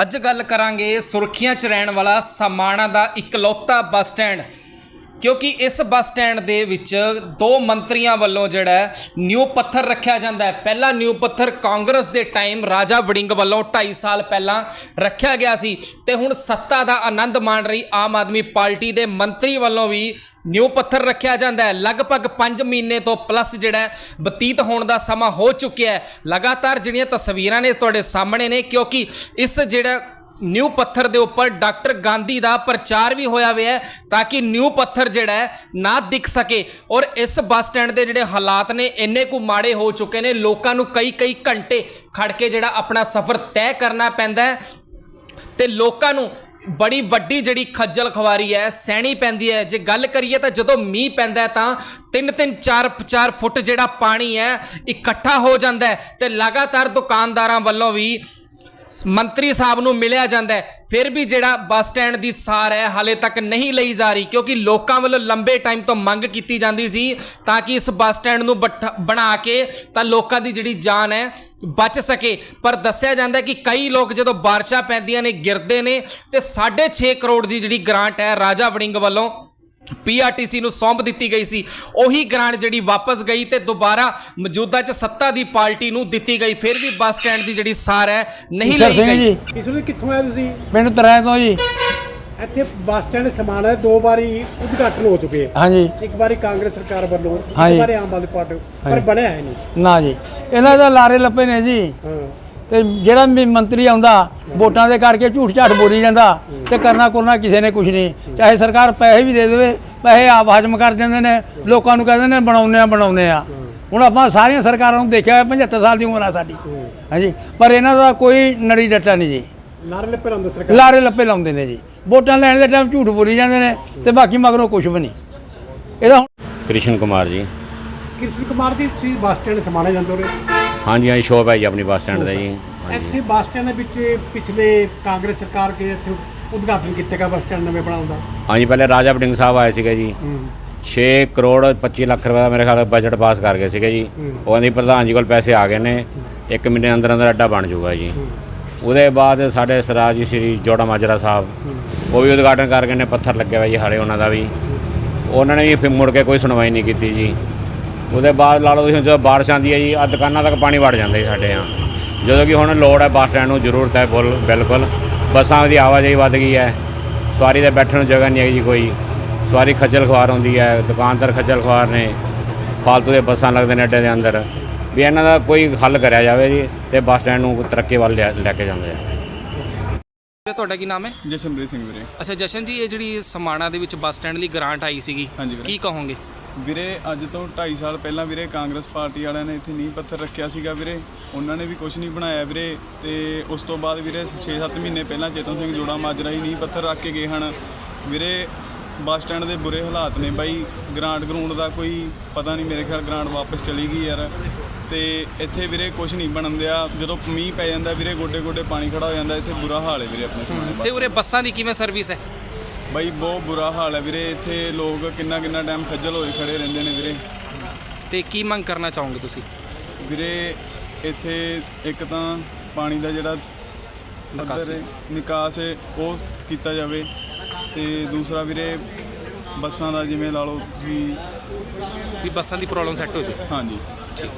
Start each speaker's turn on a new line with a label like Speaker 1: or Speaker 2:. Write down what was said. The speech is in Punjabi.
Speaker 1: ਅੱਜ ਗੱਲ ਕਰਾਂਗੇ ਸੁਰਖੀਆਂ 'ਚ ਰਹਿਣ ਵਾਲਾ ਸਮਾਣਾ ਦਾ ਇਕਲੌਤਾ ਬੱਸ ਸਟੈਂਡ। ਕਿਉਂਕਿ ਇਸ ਬੱਸ ਸਟੈਂਡ ਦੇ ਵਿੱਚ ਦੋ ਮੰਤਰੀਆਂ ਵੱਲੋਂ ਜਿਹੜਾ ਨਿਊ ਪੱਥਰ ਰੱਖਿਆ ਜਾਂਦਾ ਹੈ। ਪਹਿਲਾ ਨਿਊ ਪੱਥਰ ਕਾਂਗਰਸ ਦੇ ਟਾਈਮ ਰਾਜਾ ਵੜਿੰਗ ਵੱਲੋਂ 2.5 ਸਾਲ ਪਹਿਲਾਂ ਰੱਖਿਆ ਗਿਆ ਸੀ ਤੇ ਹੁਣ ਸੱਤਾ ਦਾ ਆਨੰਦ ਮਾਣ ਰਹੀ ਆਮ ਆਦਮੀ ਪਾਰਟੀ ਦੇ ਮੰਤਰੀ ਵੱਲੋਂ ਵੀ ਨਿਊ ਪੱਥਰ ਰੱਖਿਆ ਜਾਂਦਾ ਹੈ। ਲਗਭਗ 5 ਮਹੀਨੇ ਤੋਂ ਪਲੱਸ ਜਿਹੜਾ ਬਤੀਤ ਹੋਣ ਦਾ ਸਮਾਂ ਹੋ ਚੁੱਕਿਆ ਹੈ। ਲਗਾਤਾਰ ਜਿਹੜੀਆਂ ਤਸਵੀਰਾਂ ਨੇ ਤੁਹਾਡੇ ਸਾਹਮਣੇ ਨੇ ਕਿਉਂਕਿ ਇਸ ਜਿਹੜਾ ਨਿਊ ਪੱਥਰ ਦੇ ਉੱਪਰ ਡਾਕਟਰ ਗਾਂਧੀ ਦਾ ਪ੍ਰਚਾਰ ਵੀ ਹੋਇਆ ਹੋਇਆ ਹੈ ਤਾਂ ਕਿ ਨਿਊ ਪੱਥਰ ਜਿਹੜਾ ਹੈ ਨਾ ਦਿਖ ਸਕੇ। ਔਰ ਇਸ ਬੱਸ ਸਟੈਂਡ ਦੇ ਜਿਹੜੇ ਹਾਲਾਤ ਨੇ, ਇੰਨੇ ਕੁ ਮਾੜੇ ਹੋ ਚੁੱਕੇ ਨੇ, ਲੋਕਾਂ ਨੂੰ ਕਈ ਕਈ ਘੰਟੇ ਖੜ ਕੇ ਜਿਹੜਾ ਆਪਣਾ ਸਫ਼ਰ ਤੈਅ ਕਰਨਾ ਪੈਂਦਾ ਹੈ ਤੇ ਲੋਕਾਂ ਨੂੰ ਬੜੀ ਵੱਡੀ ਜਿਹੜੀ ਖੱਜਲ ਖਵਾਰੀ ਹੈ, ਸਹਿਣੀ ਪੈਂਦੀ ਹੈ। ਜੇ ਗੱਲ ਕਰੀਏ ਤਾਂ ਜਦੋਂ ਮੀਂਹ ਪੈਂਦਾ ਤਾਂ 3-3 4-4 ਫੁੱਟ ਜਿਹੜਾ ਪਾਣੀ ਹੈ, ਇਕੱਠਾ ਹੋ ਜਾਂਦਾ ਹੈ ਤੇ ਲਗਾਤਾਰ ਦੁਕਾਨਦਾਰਾਂ ਵੱਲੋਂ ਵੀ ਮੰਤਰੀ ਸਾਹਿਬ ਨੂੰ ਮਿਲਿਆ ਜਾਂਦਾ ਹੈ। ਫਿਰ ਵੀ ਜਿਹੜਾ ਬੱਸ ਸਟੈਂਡ ਦੀ ਸਾਰ ਹੈ, ਹਾਲੇ ਤੱਕ ਨਹੀਂ ਲਈ ਜਾ ਰਹੀ, ਕਿਉਂਕਿ ਲੋਕਾਂ ਵੱਲੋਂ ਲੰਬੇ ਟਾਈਮ ਤੋਂ ਮੰਗ ਕੀਤੀ ਜਾਂਦੀ ਸੀ ਤਾਂ ਕਿ ਇਸ ਬੱਸ ਸਟੈਂਡ ਨੂੰ ਬੱਠ- ਬਣਾ ਕੇ ਤਾਂ ਲੋਕਾਂ ਦੀ ਜਿਹੜੀ ਜਾਨ ਹੈ ਬਚ ਸਕੇ। ਪਰ ਦੱਸਿਆ ਜਾਂਦਾ ਕਿ ਕਈ ਲੋਕ ਜਦੋਂ ਬਾਰਿਸ਼ਾਂ ਪੈਂਦੀਆਂ ਨੇ, ਗਿਰਦੇ ਨੇ, ਤੇ 6.5 ਕਰੋੜ ਦੀ ਜਿਹੜੀ ਗ੍ਰਾਂਟ ਹੈ ਰਾਜਾ ਵੜਿੰਗ ਵੱਲੋਂ ਪੀਆਰਟੀਸੀ ਨੂੰ ਸੌਂਪ ਦਿੱਤੀ ਗਈ ਸੀ। ਉਹੀ ਗ੍ਰਾਂਟ ਜਿਹੜੀ ਵਾਪਸ ਗਈ ਤੇ ਦੁਬਾਰਾ ਮੌਜੂਦਾ ਚ ਸੱਤਾ ਦੀ ਪਾਰਟੀ ਨੂੰ ਦਿੱਤੀ ਗਈ। ਫਿਰ ਵੀ ਬੱਸ ਸਟੈਂਡ ਦੀ ਜਿਹੜੀ ਸਾਰ ਹੈ ਨਹੀਂ ਲਈ ਗਈ।
Speaker 2: ਜੀ।
Speaker 3: ਇਸ ਵੇਲੇ ਕਿੱਥੋਂ ਆਏ ਤੁਸੀਂ?
Speaker 2: ਪਿੰਡ ਤਰਾਇ ਤੋਂ ਜੀ।
Speaker 3: ਇੱਥੇ ਬੱਸ ਸਟੈਂਡ ਸਮਾਨ ਹੈ ਦੋ ਵਾਰੀ ਉਦਘਾਟਨ ਹੋ ਚੁੱਕੇ ਹੈ
Speaker 2: ਹਾਂਜੀ।
Speaker 3: ਇੱਕ ਵਾਰੀ ਕਾਂਗਰਸ ਸਰਕਾਰ ਵੱਲੋਂ ਇੱਕ। ਵਾਰੀ ਆਮ ਆਦਮੀ ਪਾਰਟੀ ਪਰ। ਬਣਿਆ ਹੈ ਨਹੀਂ।
Speaker 2: ਨਾ ਜੀ। ਇਹਨਾਂ ਦਾ ਲਾਰੇ ਲੱਪੇ ਨੇ ਜੀ।
Speaker 3: ਹਾਂ।
Speaker 2: ਤੇ ਜਿਹੜਾ ਵੀ ਮੰਤਰੀ ਆਉਂਦਾ ਵੋਟਾਂ ਦੇ ਕਰਕੇ ਝੂਠ ਝਾਟ ਬੋਲੀ ਜਾਂਦਾ ਤੇ ਕਰਨਾ ਕਰਨਾ ਕਿਸੇ ਨੇ ਕੁਝ ਨਹੀਂ। ਚਾਹੇ ਸਰਕਾਰ ਪੈਸੇ ਵੀ ਦੇ ਦੇਵੇ ਪੈਸੇ ਆਪ ਹਜਮ ਕਰ ਜਾਂਦੇ ਨੇ ਲੋਕਾਂ ਨੂੰ ਕਹਿੰਦੇ ਨੇ ਬਣਾਉਂਦੇ ਆ ਬਣਾਉਂਦੇ ਆ। ਹੁਣ ਆਪਾਂ ਸਾਰੀਆਂ ਸਰਕਾਰਾਂ ਨੂੰ ਦੇਖਿਆ ਹੋਇਆ, 75 ਸਾਲ ਦੀ ਉਮਰ ਆ ਸਾਡੀ। ਹਾਂਜੀ ਪਰ ਇਹਨਾਂ ਦਾ ਕੋਈ ਨੜੀ ਡੱਟਾ ਨਹੀਂ ਜੀ।
Speaker 3: ਨਾਰੇ ਲੱਪੇ ਲਾਉਂਦਾ ਸਰਕਾਰ?
Speaker 2: ਲਾਰੇ ਲੱਪੇ ਲਾਉਂਦੇ ਨੇ ਜੀ। ਵੋਟਾਂ ਲੈਣ ਦੇ ਟਾਈਮ ਝੂਠ ਬੋਲੀ ਜਾਂਦੇ ਨੇ ਤੇ ਬਾਕੀ ਮਗਰੋਂ ਕੁਝ ਵੀ ਨਹੀਂ। ਇਹਦਾ ਹੁਣ
Speaker 4: ਕ੍ਰਿਸ਼ਨ ਕੁਮਾਰ ਜੀ।
Speaker 3: ਕ੍ਰਿਸ਼ਨ ਕੁਮਾਰ ਜੀ ਤੁਸੀਂ ਬੱਸ ਸਟੈਂਡ ਸਮਾਣੇ ਜਾਂਦੇ ਹੋ
Speaker 4: ਹਾਂਜੀ ਹਾਂਜੀ ਸ਼ੋਪ ਹੈ ਜੀ ਆਪਣੀ ਬੱਸ ਸਟੈਂਡ ਦਾ ਜੀ।
Speaker 3: ਇੱਥੇ ਬੱਸ ਸਟੈਂਡ ਦੇ ਵਿੱਚ ਪਿਛਲੇ ਕਾਂਗਰਸ ਸਰਕਾਰ ਕੇ ਇੱਥੇ ਉਦਘਾਟਨ ਕੀਤਾ ਗਿਆ ਬੱਸ ਸਟੈਂਡ ਨਵੇਂ ਬਣਾਉਣ ਦਾ।
Speaker 4: ਹਾਂਜੀ ਪਹਿਲੇ ਰਾਜਾ ਵੜਿੰਗ ਸਾਹਿਬ ਆਏ ਸੀਗੇ ਜੀ। 6 ਕਰੋੜ 25 ਲੱਖ ਰੁਪਏ ਦਾ ਮੇਰੇ ਖਿਆਲ ਬਜਟ ਪਾਸ ਕਰ ਗਏ ਸੀਗੇ ਜੀ। ਉਹਨਾਂ ਦੀ ਪ੍ਰਧਾਨ ਜੀ ਕੋਲ ਪੈਸੇ ਆ ਗਏ ਨੇ। ਇੱਕ ਮਹੀਨੇ ਅੰਦਰ ਅੰਦਰ ਅੱਡਾ ਬਣ ਜਾਊਗਾ ਜੀ। ਉਹਦੇ ਬਾਅਦ ਸਾਡੇ ਸਰਦਾਰ ਜੀ ਸ੍ਰੀ ਜੋੜਾ ਮਾਜਰਾ ਸਾਹਿਬ ਉਹ ਵੀ ਉਦਘਾਟਨ ਕਰ ਗਏ ਨੇ ਪੱਥਰ ਲੱਗੇ ਹੋਏ ਜੀ ਹਾਲੇ ਉਹਨਾਂ ਦਾ ਵੀ। ਉਹਨਾਂ ਨੇ ਵੀ ਫਿਰ ਮੁੜ ਕੇ ਕੋਈ ਸੁਣਵਾਈ ਨਹੀਂ ਕੀਤੀ ਜੀ। ਉਹਦੇ ਬਾਅਦ ਲਾ ਲਓ ਤੁਸੀਂ ਜਦੋਂ ਬਾਰਿਸ਼ ਆਉਂਦੀ ਹੈ ਜੀ ਆ ਦੁਕਾਨਾਂ ਤੱਕ ਪਾਣੀ ਵੜ ਜਾਂਦਾ ਜੀ ਸਾਡੇ ਆ ਜਦੋਂ ਕਿ ਹੁਣ ਲੋੜ ਹੈ ਬੱਸ ਸਟੈਂਡ ਨੂੰ ਜ਼ਰੂਰਤ ਹੈ ਬੁੱਲ ਬਿਲਕੁਲ। ਬੱਸਾਂ ਦੀ ਆਵਾਜਾਈ ਵੱਧ ਗਈ ਹੈ। ਸਵਾਰੀ ਦੇ ਬੈਠਣ ਨੂੰ ਜਗ੍ਹਾ ਨਹੀਂ ਹੈਗੀ ਜੀ ਕੋਈ। ਸਵਾਰੀ ਖੱਜਲ ਖੁਆਰ ਹੁੰਦੀ ਹੈ ਦੁਕਾਨਦਾਰ ਖੱਜਲ ਖੁਆਰ ਨੇ ਫਾਲਤੂ ਦੇ ਬੱਸਾਂ ਲੱਗਦੇ ਨੇ ਅੱਡੇ ਦੇ ਅੰਦਰ। ਵੀ ਇਹਨਾਂ ਦਾ ਕੋਈ ਹੱਲ ਕਰਿਆ ਜਾਵੇ ਜੀ ਤੇ ਬੱਸ ਸਟੈਂਡ ਨੂੰ ਤਰੱਕੀ ਵੱਲ ਲਿਆ- ਲੈ ਕੇ ਜਾਂਦੇ ਆ।
Speaker 1: ਤੁਹਾਡਾ ਕੀ ਨਾਮ ਹੈ?
Speaker 5: ਜਸ਼ਨਪ੍ਰੀਤ ਸਿੰਘ ਵੀਰੇ।
Speaker 1: ਅੱਛਾ ਜਸ਼ਨ ਜੀ ਇਹ ਜਿਹੜੀ ਸਮਾਣਾ ਦੇ ਵਿੱਚ ਬੱਸ ਸਟੈਂਡ ਲਈ ਗ੍ਰਾਂਟ ਆਈ ਸੀਗੀ।
Speaker 5: ਹਾਂਜੀ ਵੀਰੇ।
Speaker 1: ਕੀ ਕਹੋਗੇ?
Speaker 5: ਵੀਰੇ ਅੱਜ ਤੋਂ 2.5 ਸਾਲ ਪਹਿਲਾਂ ਵੀਰੇ ਕਾਂਗਰਸ ਪਾਰਟੀ ਵਾਲਿਆਂ ਨੇ ਇੱਥੇ ਨੀਂਹ ਪੱਥਰ ਰੱਖਿਆ ਸੀਗਾ ਵੀਰੇ। ਉਹਨਾਂ ਨੇ ਵੀ ਕੁਝ ਨਹੀਂ ਬਣਾਇਆ ਵੀਰੇ ਤੇ ਉਸ ਤੋਂ ਬਾਅਦ ਵੀਰੇ 6-7 ਮਹੀਨੇ ਪਹਿਲਾਂ ਚੇਤਨ ਸਿੰਘ ਜੋੜਾ ਮਾਜਰਾ ਹੀ ਨੀਂਹ ਪੱਥਰ ਰੱਖ ਕੇ ਗਏ ਹਨ। ਵੀਰੇ ਬੱਸ ਸਟੈਂਡ ਦੇ ਬੁਰੇ ਹਾਲਾਤ ਨੇ ਬਾਈ। ਗ੍ਰਾਂਟ ਗਰੂੰਡ ਦਾ ਕੋਈ ਪਤਾ ਨਹੀਂ ਮੇਰੇ ਖਿਆਲ ਗ੍ਰਾਂਟ ਵਾਪਸ ਚਲੀ ਗਈ ਯਾਰ। ਤੇ ਇੱਥੇ ਵੀਰੇ ਕੁਝ ਨਹੀਂ ਬਣਨ ਦਿਆ। ਜਦੋਂ ਮੀਂਹ ਪੈ ਜਾਂਦਾ ਵੀਰੇ ਗੋਡੇ ਗੋਡੇ ਪਾਣੀ ਖੜਾ ਹੋ ਜਾਂਦਾ ਇੱਥੇ ਬੁਰਾ ਹਾਲ ਹੈ ਵੀਰੇ ਆਪਣੇ
Speaker 1: ਤੇ ਉਰੇ ਬੱਸਾਂ ਦੀ ਕਿਵੇਂ ਸਰਵਿਸ ਹੈ?
Speaker 5: ਬਾਈ ਬਹੁਤ ਬੁਰਾ ਹਾਲ ਹੈ ਵੀਰੇ। ਇੱਥੇ ਲੋਕ ਕਿੰਨਾ ਕਿੰਨਾ ਟਾਈਮ ਖੱਜਲ ਹੋਏ ਖੜੇ ਰਹਿੰਦੇ ਨੇ ਵੀਰੇ।
Speaker 1: ਤੇ ਕੀ ਮੰਗ ਕਰਨਾ ਚਾਹੋਗੇ ਤੁਸੀਂ?
Speaker 5: ਵੀਰੇ ਇੱਥੇ ਇੱਕ ਤਾਂ ਪਾਣੀ ਦਾ ਜਿਹੜਾ
Speaker 1: ਨਿਕਾਸੀ।
Speaker 5: ਅੰਦਰ ਨਿਕਾਸ ਹੈ ਉਹ ਕੀਤਾ ਜਾਵੇ। ਤੇ ਦੂਸਰਾ ਵੀਰੇ ਬੱਸਾਂ ਦਾ ਜਿਵੇਂ ਲਾ ਲਓ ਵੀ
Speaker 1: ਵੀ ਬੱਸਾਂ ਦੀ ਪ੍ਰੋਬਲਮ ਸੈੱਟ ਹੋ ਜੇ।
Speaker 5: ਹਾਂਜੀ।
Speaker 1: ਠੀਕ।